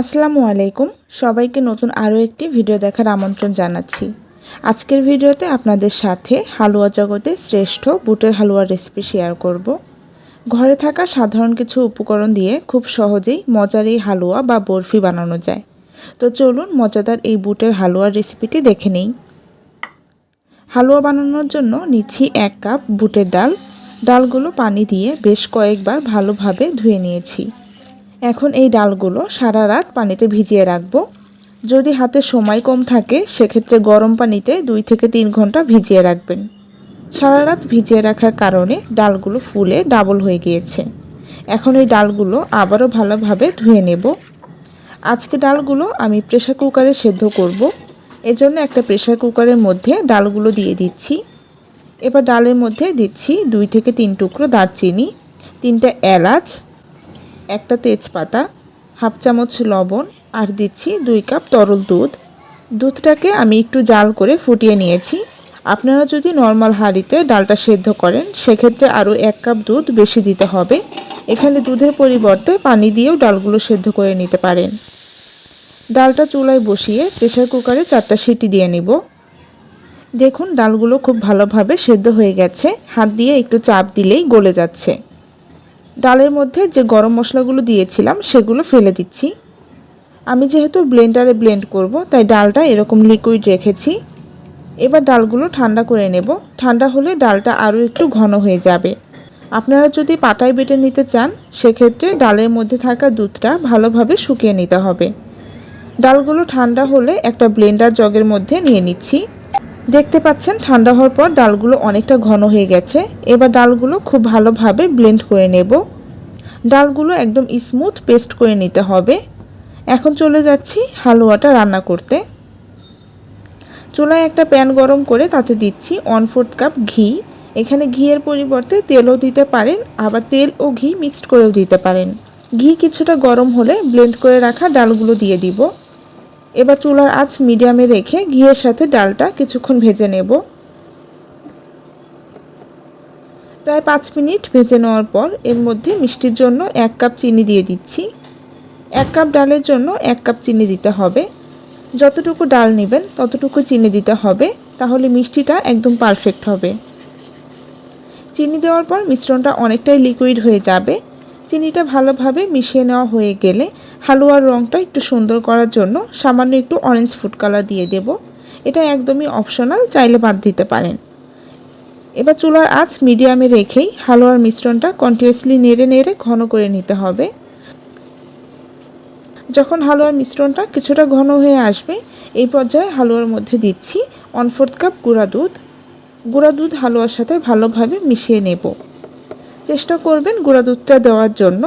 আসসালামু আলাইকুম। সবাইকে নতুন আরও একটি ভিডিও দেখার আমন্ত্রণ জানাচ্ছি। আজকের ভিডিওতে আপনাদের সাথে হালুয়া জগতের শ্রেষ্ঠ বুটের হালুয়ার রেসিপি শেয়ার করব। ঘরে থাকা সাধারণ কিছু উপকরণ দিয়ে খুব সহজেই মজার এই হালুয়া বা বরফি বানানো যায়। তো চলুন মজাদার এই বুটের হালুয়ার রেসিপিটি দেখে নেই। হালুয়া বানানোর জন্য নিচ্ছি এক কাপ বুটের ডাল। ডালগুলো পানি দিয়ে বেশ কয়েকবার ভালোভাবে ধুয়ে নিয়েছি। এখন এই ডালগুলো সারা রাত পানিতে ভিজিয়ে রাখব। যদি হাতে সময় কম থাকে, সেক্ষেত্রে গরম পানিতে দুই থেকে তিন ঘণ্টা ভিজিয়ে রাখবেন। সারা রাত ভিজিয়ে রাখার কারণে ডালগুলো ফুলে ডাবল হয়ে গিয়েছে। এখন এই ডালগুলো আবারও ভালোভাবে ধুয়ে নেব। আজকে ডালগুলো আমি প্রেশার কুকারে সেদ্ধ করব। এজন্য একটা প্রেশার কুকারের মধ্যে ডালগুলো দিয়ে দিচ্ছি। এবার ডালের মধ্যে দিচ্ছি দুই থেকে তিন টুকরো দারচিনি, তিনটা এলাচ একটা তেজপাতা, হাফ চামচ লবণ, আর দিচ্ছি দুই কাপ তরল দুধ। দুধটাকে আমি একটু জাল করে ফুটিয়ে নিয়েছি। আপনারা যদি নর্মাল হাঁড়িতে ডালটা সেদ্ধ করেন, সেক্ষেত্রে আরও এক কাপ দুধ বেশি দিতে হবে। এখানে দুধের পরিবর্তে পানি দিয়েও ডালগুলো সেদ্ধ করে নিতে পারেন। ডালটা চুলায় বসিয়ে প্রেশার কুকারে চারটা সিটি দিয়ে নিব। দেখুন, ডালগুলো খুব ভালোভাবে সেদ্ধ হয়ে গেছে। হাত দিয়ে একটু চাপ দিলেই গলে যাচ্ছে। ডালের মধ্যে যে গরম মশলাগুলো দিয়েছিলাম, সেগুলো ফেলে দিচ্ছি। আমি যেহেতু ব্লেন্ডারে ব্লেন্ড করব, তাই ডালটা এরকম লিকুইড রেখেছি। এবার ডালগুলো ঠান্ডা করে নেব। ঠান্ডা হলে ডালটা আরও একটু ঘন হয়ে যাবে। আপনারা যদি পাটায় বেটে নিতে চান, সেক্ষেত্রে ডালের মধ্যে থাকা দুধটা ভালোভাবে শুকিয়ে নিতে হবে। ডালগুলো ঠান্ডা হলে একটা ব্লেন্ডার জগের মধ্যে নিয়ে নিচ্ছি। দেখতে পাচ্ছেন, ঠান্ডা হওয়ার পর ডালগুলো অনেকটা ঘন হয়ে গেছে। এবার ডালগুলো খুব ভালোভাবে ব্লেন্ড করে নেব। ডালগুলো একদম স্মুথ পেস্ট করে নিতে হবে। এখন চলে যাচ্ছি হালুয়াটা রান্না করতে। চুলায় একটা প্যান গরম করে তাতে দিচ্ছি ওয়ান ফোর্থ কাপ ঘি। এখানে ঘিয়ের পরিবর্তে তেলও দিতে পারেন, আবার তেল ও ঘি মিক্সড করেও দিতে পারেন। ঘি কিছুটা গরম হলে ব্লেন্ড করে রাখা ডালগুলো দিয়ে দিব। এবার চুলার আঁচ মিডিয়ামে রেখে ঘিয়ের সাথে ডালটা কিছুক্ষণ ভেজে নেব। প্রায় পাঁচ মিনিট ভেজে নেওয়ার পর এর মধ্যে মিষ্টির জন্য এক কাপ চিনি দিয়ে দিচ্ছি। এক কাপ ডালের জন্য এক কাপ চিনি দিতে হবে। যতটুকু ডাল নেবেন ততটুকু চিনি দিতে হবে, তাহলে মিষ্টিটা একদম পারফেক্ট হবে। চিনি দেওয়ার পর মিশ্রণটা অনেকটাই লিকুইড হয়ে যাবে। চিনিটা ভালোভাবে মিশিয়ে নেওয়া হয়ে গেলে হালুয়ার রঙটা একটু সুন্দর করার জন্য সামান্য একটু অরেঞ্জ ফুড কালার দিয়ে দেব। এটা একদমই অপশনাল চাইলে বাদ দিতে পারেন। এবার চুলার আঁচ মিডিয়ামে রেখেই হালুয়ার মিশ্রণটা কন্টিনিউসলি নেড়ে নেড়ে ঘন করে নিতে হবে। যখন হালুয়ার মিশ্রণটা কিছুটা ঘন হয়ে আসবে, এই পর্যায়ে হালুয়ার মধ্যে দিচ্ছি ওয়ান ফোর্থ কাপ গুঁড়া দুধ। গুঁড়া দুধ হালুয়ার সাথে ভালোভাবে মিশিয়ে নেব। চেষ্টা করবেন গুঁড়া দুধটা দেওয়ার জন্য।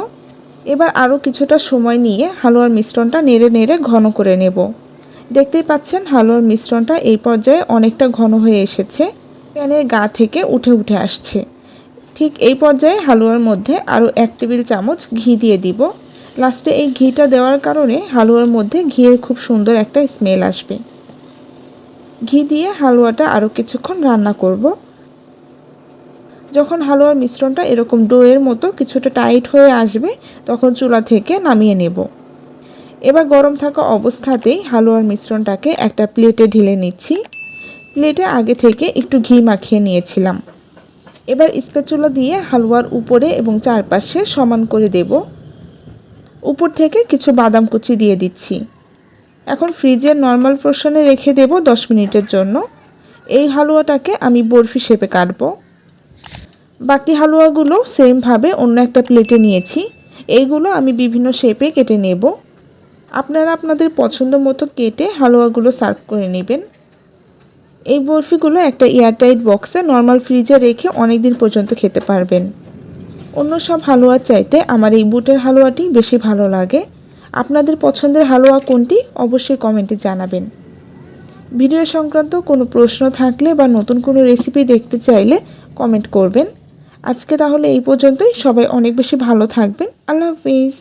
এবার আরও কিছুটা সময় নিয়ে হালুয়ার মিশ্রণটা নেড়ে নেড়ে ঘন করে নেব। দেখতেই পাচ্ছেন হালুয়ার মিশ্রণটা এই পর্যায়ে অনেকটা ঘন হয়ে এসেছে। প্যানের গা থেকে উঠে উঠে আসছে। ঠিক এই পর্যায়ে হালুয়ার মধ্যে আরও এক টেবিল চামচ ঘি দিয়ে দিব। লাস্টে এই ঘিটা দেওয়ার কারণে হালুয়ার মধ্যে ঘিয়ের খুব সুন্দর একটা স্মেল আসবে। ঘি দিয়ে হালুয়াটা আরও কিছুক্ষণ রান্না করব। যখন হালুয়ার মিশ্রণটা এরকম ডোয়ের মতো কিছুটা টাইট হয়ে আসবে, তখন চুলা থেকে নামিয়ে নেব। এবার গরম থাকা অবস্থাতেই হালুয়ার মিশ্রণটাকে একটা প্লেটে ঢেলে নিচ্ছি। প্লেটে আগে থেকে একটু ঘি মাখিয়ে নিয়েছিলাম। এবার স্পেচুলা দিয়ে হালুয়ার উপরে এবং চারপাশে সমান করে দেব। উপর থেকে কিছু বাদাম কুচি দিয়ে দিচ্ছি। এখন ফ্রিজের নর্মাল পোর্শনে রেখে দেব দশ মিনিটের জন্য। এই হালুয়াটাকে আমি বরফি শেপে কাটবো। বাকি হালুয়াগুলো সেমভাবে অন্য একটা প্লেটে নিয়েছি। এইগুলো আমি বিভিন্ন শেপে কেটে নেব। আপনারা আপনাদের পছন্দ মতো কেটে হালুয়াগুলো সার্ভ করে নেবেন। এই বরফিগুলো একটা এয়ারটাইট বক্সে নর্মাল ফ্রিজে রেখে অনেক দিন পর্যন্ত খেতে পারবেন। অন্য সব হালুয়ার চাইতে আমার এই বুটের হালুয়াটি বেশি ভালো লাগে। আপনাদের পছন্দের হালুয়া কোনটি অবশ্যই কমেন্টে জানাবেন। ভিডিও সংক্রান্ত কোনো প্রশ্ন থাকলে বা নতুন কোনো রেসিপি দেখতে চাইলে কমেন্ট করবেন। আজকে তাহলে এই পর্যন্তই। সবাই অনেক বেশি ভালো থাকবেন। আল্লাহ হাফিজ।